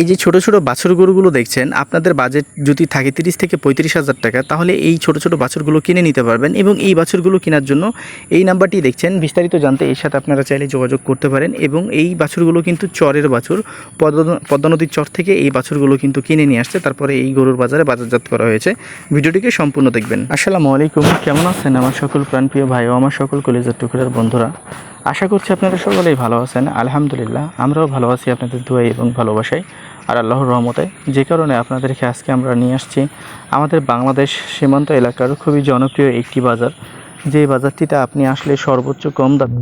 এই যে ছোট ছোট বাছুর গরুগুলো দেখছেন, আপনাদের বাজেট যদি থাকে তিরিশ থেকে পঁয়ত্রিশ হাজার টাকা, তাহলে এই ছোট ছোট বাছুরগুলো কিনে নিতে পারবেন এবং এই বাছুরগুলো কেনার জন্য এই নাম্বারটি দেখছেন। বিস্তারিত জানতে এর সাথে আপনারা চাইলে যোগাযোগ করতে পারেন এবং এই বাছুরগুলো কিন্তু চরের বাছুর। পদ্মা নদীর চর থেকে এই বাছুরগুলো কিন্তু কিনে নিয়ে আসছে। তারপরে এই গরুর বাজারে বাজারজাত করা হয়েছে। ভিডিওটিকে সম্পূর্ণ দেখবেন। আসসালামু আলাইকুম, কেমন আছেন আমার সকল প্রাণপ্রিয় ভাই ও আমার সকল কলেজের টুকরার বন্ধুরা? আশা করছি আপনারা সকলেই ভালো আছেন। আলহামদুলিল্লাহ, আমরাও ভালো আছি আপনাদের দোয়াই এবং ভালোবাসাই আর আল্লাহর রহমতে যে কারণে আপনাদেরকে আজকে আমরা নিয়ে আসছি, আমাদের বাংলাদেশ সীমান্ত এলাকার খুবই জনপ্রিয় একটি বাজার। যে বাজারটিতে আপনি আসলে সর্বোচ্চ কম দামে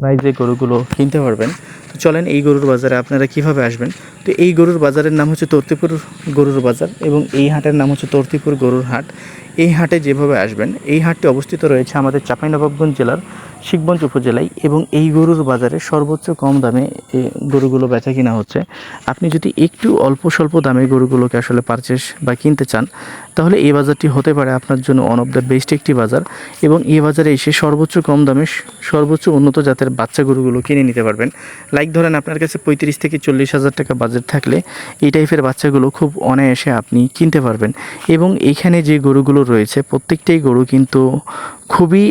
প্রাইজে গরুগুলো কিনতে পারবেন তো চলেন এই গরুর বাজারে আপনারা কীভাবে আসবেন? তো এই গরুর বাজারের নাম হচ্ছে তর্তিপুর গরুর বাজার এবং এই হাটের নাম হচ্ছে তর্তিপুর গরুর হাট। এই হাটে যেভাবে আসবেন, এই হাটটি অবস্থিত রয়েছে আমাদের চাঁপাইনবাবগঞ্জ জেলার শিখগঞ্জ উপজেলায় এবং এই গরুর বাজারে সর্বোচ্চ কম দামে গরুগুলো বেচা কিনা হচ্ছে। আপনি যদি একটু অল্প স্বল্প দামে গরুগুলোকে আসলে পারচেস বা কিনতে চান, তাহলে এই বাজারটি হতে পারে আপনার জন্য ওয়ান অফ দ্য বেস্ট একটি বাজার এবং এই বাজারে এসে সর্বোচ্চ কম দামে সর্বোচ্চ উন্নত জাতের বাচ্চা গরুগুলো কিনে নিতে পারবেন। লাইক ধরেন আপনার কাছে পঁয়ত্রিশ থেকে চল্লিশ হাজার টাকা বাজেট থাকলে এই টাইপের বাচ্চাগুলো খুব অনায়াসে আপনি কিনতে পারবেন। এবং এইখানে যে গরুগুলো রয়েছে, প্রত্যেকটাই গরু কিন্তু খুবই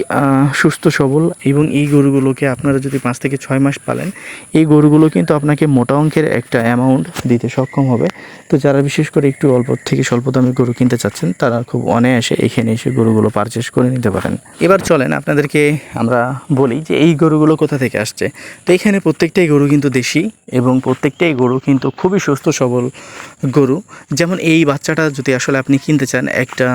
সুস্থ, সবল এবং এই গরুগুলোকে আপনারা যদি পাঁচ থেকে ছয় মাস পালেন, এই গরুগুলো কিন্তু আপনাকে মোটা অঙ্কের একটা অ্যামাউন্ট দিতে সক্ষম হবে। তো যারা বিশেষ করে একটু অল্প থেকে স্বল্প দামে গরু কিনতে চাচ্ছেন, তারা খুব অনায়াসে এখানে এসে গরুগুলো পারচেস করে নিতে পারেন। এবার চলেন আপনাদেরকে আমরা বলি যে এই গরুগুলো কোথা থেকে আসছে। তো এখানে প্রত্যেকটাই গরু কিন্তু দেশি এবং প্রত্যেকটাই গরু কিন্তু খুবই সুস্থ, সবল গরু। যেমন এই বাচ্চাটা যদি আসলে আপনি কিনতে চান, একটা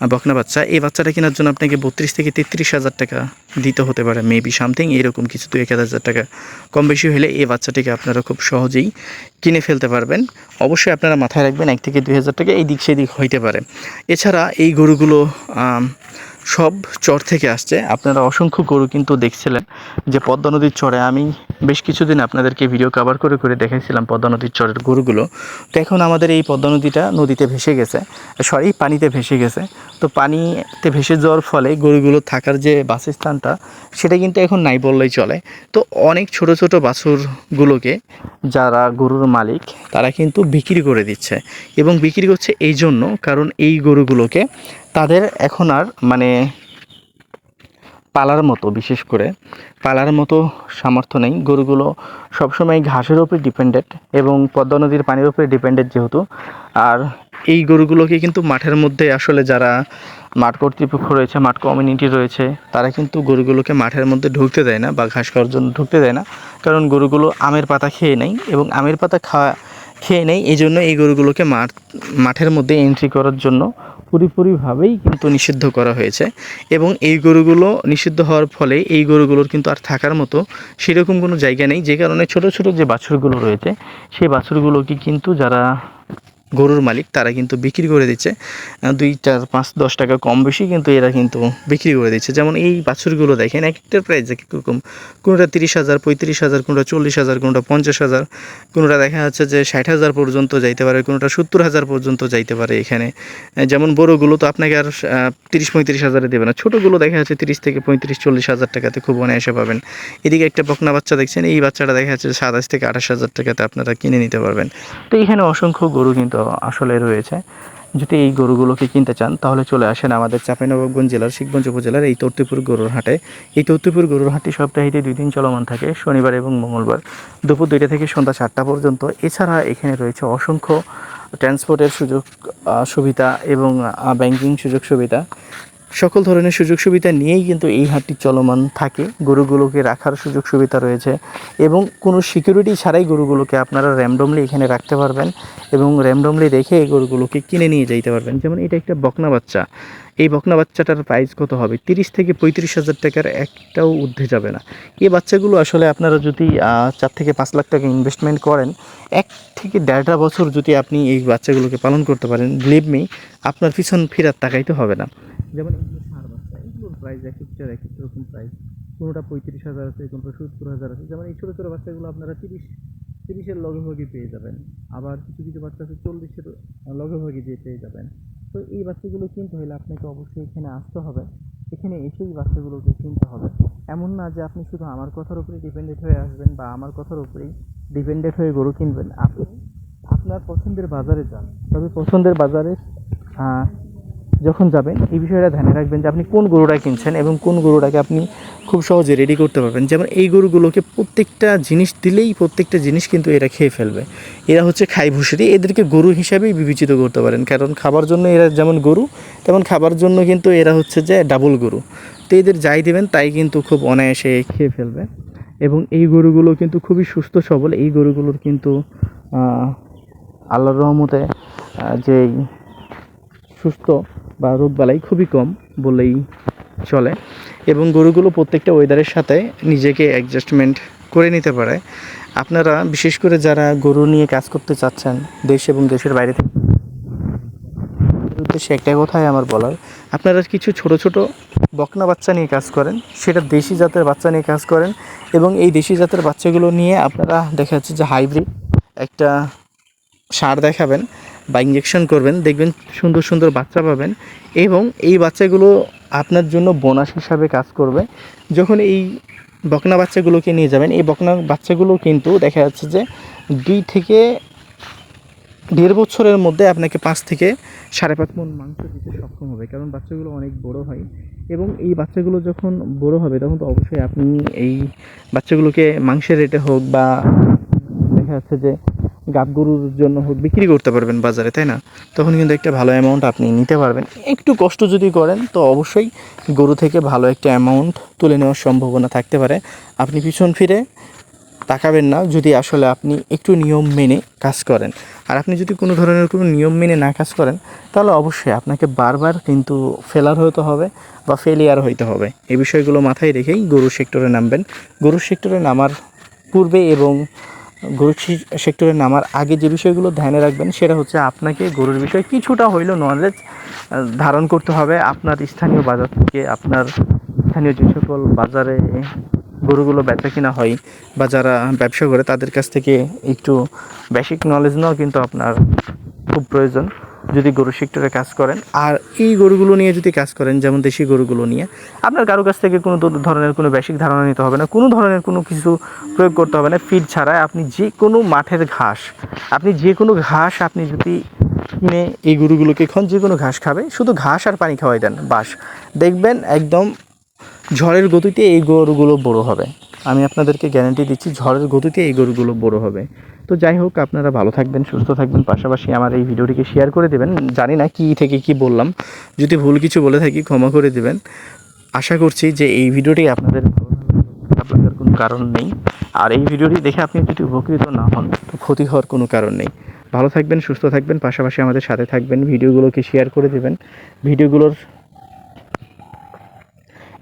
বকনা বাচ্চা, এই বাচ্চাটা কেনার জন্য আপনাকে বত্রিশ থেকে তেত্রিশ হাজার টাকা দিতে হতে পারে মেবি সামথিং এরকম কিছু দু এক হাজার টাকা। কম বেশি হলে এই বাচ্চাটিকে আপনারা খুব সহজেই কিনে ফেলতে পারবেন। অবশ্যই আপনারা মাথায় রাখবেন, এক থেকে দুই হাজার টাকা এই দিক সেদিক হইতে পারে। এছাড়া এই গরুগুলো সব চর থেকে আসছে। আপনারা অসংখ্য গরু কিন্তু দেখছিলেন যে পদ্মা নদীর চরে আমি বেশ কিছুদিন আপনাদেরকে ভিডিও কভার করে করে দেখাইছিলাম পদ্মা নদীর চরের গরুগুলো। তো এখন আমাদের এই পদ্মা নদীটা নদীতে ভেসে গেছে সরি পানিতে ভেসে গেছে। তো পানিতে ভেসে যাওয়ার ফলে গরুগুলো থাকার যে বাসস্থানটা, সেটা কিন্তু এখন নাই বললেই চলে। তো অনেক ছোট ছোট বাছুরগুলোকে যারা গরুর মালিক, তারা কিন্তু বিক্রি করে দিচ্ছে এবং বিক্রি করছে এই জন্য, কারণ এই গরুগুলোকে তাদের এখন আর মানে পালার মতো, বিশেষ করে পালার মতো সামর্থ্য নেই। গরুগুলো সবসময় ঘাসের উপরে ডিপেন্ডেন্ট এবং পদ্মা নদীর পানির উপরে ডিপেন্ডেন্ট যেহেতু। আর এই গরুগুলোকে কিন্তু মাঠের মধ্যে আসলে যারা মাঠ কর্তৃপক্ষ রয়েছে, মাঠ কমিউনিটি রয়েছে, তারা কিন্তু গরুগুলোকে মাঠের মধ্যে ঢুকতে দেয় না বা ঘাস খাওয়ার জন্য ঢুকতে দেয় না। কারণ গরুগুলো আমের পাতা খেয়ে নেয় এবং আমের পাতা খাওয়া, খেয়ে নেয়। এই জন্য এই গরুগুলোকে মাঠ, মাঠের মধ্যে এন্ট্রি করার জন্য পুরোপুরিভাবেই কিন্তু নিষিদ্ধ করা হয়েছে এবং এই গরুগুলো নিষিদ্ধ হওয়ার ফলে এই গরুগুলোর কিন্তু আর থাকার মতো সেরকম কোনো জায়গা নেই। যে কারণে ছোট ছোট যে বাছুরগুলো রয়েছে, সেই বাছুরগুলোকে কিন্তু যারা গরুর মালিক, তারা কিন্তু বিক্রি করে দিচ্ছে। দুই চার পাঁচ, দশ টাকা কম বেশি কিন্তু এরা কিন্তু বিক্রি করে দিচ্ছে। যেমন এই বাছুরগুলো দেখেন, এক একটার প্রাইস এক এক রকম। কোনোটা তিরিশ হাজার, পঁয়ত্রিশ হাজার, কোনোটা চল্লিশ হাজার, কোনোটা পঞ্চাশ হাজার, কোনোটা দেখা যাচ্ছে যে ষাট হাজার পর্যন্ত যাইতে পারে, কোনোটা সত্তর হাজার পর্যন্ত যাইতে পারে এখানে। যেমন বড়োগুলো তো আপনাকে আর তিরিশ, পঁয়ত্রিশ হাজারে দেবে না। ছোটোগুলো দেখা যাচ্ছে তিরিশ থেকে পঁয়ত্রিশ, চল্লিশ হাজার টাকাতে খুব অনায়াসে পাবেন। এদিকে একটা বকনা বাচ্চা দেখছেন, এই বাচ্চাটা দেখা যাচ্ছে সাতাশ থেকে আঠাশ হাজার টাকাতে আপনারা কিনে নিতে পারবেন। তো এখানে অসংখ্য গরু কিন্তু আসলে রয়েছে। যদি এই গরুগুলোকে কিনতে চান, তাহলে চলে আসেন আমাদের চাঁপাইনবাবগঞ্জ জেলার শিখগঞ্জ উপজেলার এই তর্তিপুর গরুর হাটে। এই তর্তিপুর গরুর হাটটি সপ্তাহে দুই দিন চলমান থাকে, শনিবার এবং মঙ্গলবার। দুপুর দুইটা থেকে সন্ধ্যা সাতটা পর্যন্ত। এছাড়া এখানে রয়েছে অসংখ্য ট্রান্সপোর্টের সুযোগ সুবিধা এবং ব্যাংকিং সুযোগ সুবিধা। সকল ধরনের সুযোগ সুবিধা নিয়েই কিন্তু এই হাটটি চলমান থাকে। গরুগুলোকে রাখার সুযোগ সুবিধা রয়েছে এবং কোনো সিকিউরিটি ছাড়াই গরুগুলোকে আপনারা র্যান্ডমলি এখানে রাখতে পারবেন এবং র্যান্ডমলি রেখে এই গরুগুলোকে কিনে নিয়ে যেতে পারবেন। যেমন এটা একটা বকনা বাচ্চা। এই বকনা বাচ্চাটার প্রাইস কত হবে? তিরিশ থেকে পঁয়ত্রিশ হাজার টাকার একটাও ঊর্ধ্বে যাবে না। এই বাচ্চাগুলো আসলে আপনারা যদি চার থেকে পাঁচ লাখ টাকা ইনভেস্টমেন্ট করেন, এক থেকে দেড়টা বছর যদি আপনি এই বাচ্চাগুলোকে পালন করতে পারেন বিলিভ মি আপনার পিছন ফেরার তাকাইতে হবে না। যেমন বাচ্চা প্রাইস এক একটার এক এক রকম প্রাইস কোনোটা পঁয়ত্রিশ হাজার আছে, কোনোটা সত্তর হাজার আছে। যেমন এই ছোটো ছোটো বাচ্চাগুলো আপনারা তিরিশ, তিরিশের লগভগই পেয়ে যাবেন। আবার কিছু কিছু বাচ্চা আছে চল্লিশের লগভগই যে পেয়ে যাবেন। তো এই বাচ্চাগুলো কিনতে হলে আপনাকে অবশ্যই এখানে আসতে হবে। এখানে এসেই বাচ্চাগুলোকে কিনতে হবে। এমন না যে আপনি শুধু আমার কথার উপরে ডিপেন্ডেন্ট হয়ে আসবেন বা আমার কথার উপরেই ডিপেন্ডেন্ট হয়ে গরু কিনবেন। আপনি আপনার পছন্দের বাজারে যান। তবে পছন্দের বাজারে যখন যাবেন, এই বিষয়টা ধ্যানে রাখবেন যে আপনি কোন গরুটা কিনছেন এবং কোন গরুটাকে আপনি খুব সহজে রেডি করতে পারবেন। যেমন এই গরুগুলোকে প্রত্যেকটা জিনিস দিলেই প্রত্যেকটা জিনিস কিন্তু এরা খেয়ে ফেলবে। এরা হচ্ছে খাই ভুষিরি এদেরকে গরু হিসাবেই বিবেচিত করতে পারেন। কারণ খাবার জন্য এরা যেমন গরু, তেমন খাবার জন্য কিন্তু এরা হচ্ছে যে ডাবল গরু। তো এদের যাই দেবেন, তাই কিন্তু খুব অনায়াসে খেয়ে ফেলবে। এবং এই গরুগুলো কিন্তু খুবই সুস্থ, সবল। এই গরুগুলোর কিন্তু আল্লাহর রহমতে যেই সুস্থ বা রোগবালাই খুবই কম বলেই চলে। এবং গরুগুলো প্রত্যেকটা ওয়েদারের সাথে নিজেকে অ্যাডজাস্টমেন্ট করে নিতে পারে। আপনারা বিশেষ করে যারা গরু নিয়ে কাজ করতে চাচ্ছেন, দেশ এবং দেশের বাইরে থেকে উদ্দেশ্যে একটা কথাই আমার বলার, আপনারা কিছু ছোট ছোট বকনা বাচ্চা নিয়ে কাজ করেন, সেটা দেশি জাতের বাচ্চা নিয়ে কাজ করেন এবং এই দেশি জাতের বাচ্চাগুলো নিয়ে আপনারা দেখা যাচ্ছে যে হাইব্রিড একটা সার দেখাবেন। বা ইঞ্জেকশন করবেন, দেখবেন সুন্দর সুন্দর বাচ্চা পাবেন এবং এই বাচ্চাগুলো আপনার জন্য বোনাস হিসাবে কাজ করবে। যখন এই বকনা বাচ্চাগুলোকে নিয়ে যাবেন, এই বকনা বাচ্চাগুলো কিন্তু দেখা যাচ্ছে যে দুই থেকে দেড় বছরের মধ্যে আপনাকে পাঁচ থেকে সাড়ে পাঁচ মন মাংস দিতে সক্ষম হবে, কারণ বাচ্চাগুলো অনেক বড় হয়। এবং এই বাচ্চাগুলো যখন বড় হবে, তখন তো অবশ্যই আপনি এই বাচ্চাগুলোকে মাংসের রেটে হোক বা দেখা যাচ্ছে যে গাব গরুর জন্য বিক্রি করতে পারবেন বাজারে, তাই না? তখন কিন্তু একটা ভালো অ্যামাউন্ট আপনি নিতে পারবেন। একটু কষ্ট যদি করেন, তো অবশ্যই গরু থেকে ভালো একটা অ্যামাউন্ট তুলে নেওয়ার সম্ভাবনা থাকতে পারে। আপনি পিছন ফিরে তাকাবেন না, যদি আসলে আপনি একটু নিয়ম মেনে কাজ করেন। আর আপনি যদি কোনো ধরনের কোনো নিয়ম মেনে না কাজ করেন, তাহলে অবশ্যই আপনাকে বারবার কিন্তু ফেলার হতে হবে বা ফেলিয়ার হইতে হবে। এই বিষয়গুলো মাথায় রেখেই গরু সেক্টরে নামবেন। গরু সেক্টরে নামার পূর্বে এবং গরু সেক্টরে নামার আগে যে বিষয়গুলো ধ্যানে রাখবেন, সেটা হচ্ছে আপনাকে গরুর বিষয়ে কিছুটা হইলেও নলেজ ধারণ করতে হবে আপনার স্থানীয় বাজার থেকে, আপনার স্থানীয় যে সকল বাজারে গরুগুলো বেচা কিনা হয় বা যারা ব্যবসা করে, তাদের কাছ থেকে একটু বেসিক নলেজ নেওয়া কিন্তু আপনার খুব প্রয়োজন। যদি গরু সেক্টরে কাজ করেন। আর এই গরুগুলো নিয়ে যদি কাজ করেন যেমন দেশি গরুগুলো নিয়ে আপনার কারও কাছ থেকে কোনো ধরনের কোনো বেসিক ধারণা নিতে হবে না কোনো ধরনের কোনো কিছু প্রয়োগ করতে হবে না। ফিড ছাড়াই আপনি যে কোনো মাঠের ঘাস আপনি যে কোনো ঘাস আপনি যদি কিনে এই গরুগুলোকে এখন যে কোনো ঘাস খাবে শুধু ঘাস আর পানি খাওয়াই দেন বাস। দেখবেন একদম ঝড়ের গতিতে এই গরুগুলো বড় হবে। আমি আপনাদেরকে গ্যারান্টি দিচ্ছি, ঝড়ের গতিতে এই গরুগুলো বড় হবে। তো যাই হোক, আপনারা ভালো থাকবেন, সুস্থ থাকবেন, পাশাপাশি আমার এই ভিডিওটিকে শেয়ার করে দেবেন। জানি না কি থেকে কি বললাম, যদি ভুল কিছু বলে থাকি ক্ষমা করে দেবেন। আশা করছি যে এই ভিডিওটি আপনাদের লাগার কোনো কারণ নেই। আর এই ভিডিওটি দেখে আপনি যদি উপকৃত না হন, তো ক্ষতি হওয়ার কোনো কারণ নেই। ভালো থাকবেন, সুস্থ থাকবেন, পাশাপাশি আমাদের সাথে থাকবেন, ভিডিওগুলোকে শেয়ার করে দেবেন। ভিডিওগুলোর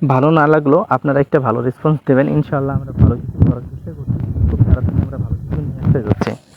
ভালো না লাগলেও আপনারা একটা ভালো রেসপন্স দেবেন। ইনশাল্লাহ আমরা ভালো কিছু করার চেষ্টা করছি। খুব তাড়াতাড়ি আমরা ভালো কিছু নিয়ে আসতে যাচ্ছি।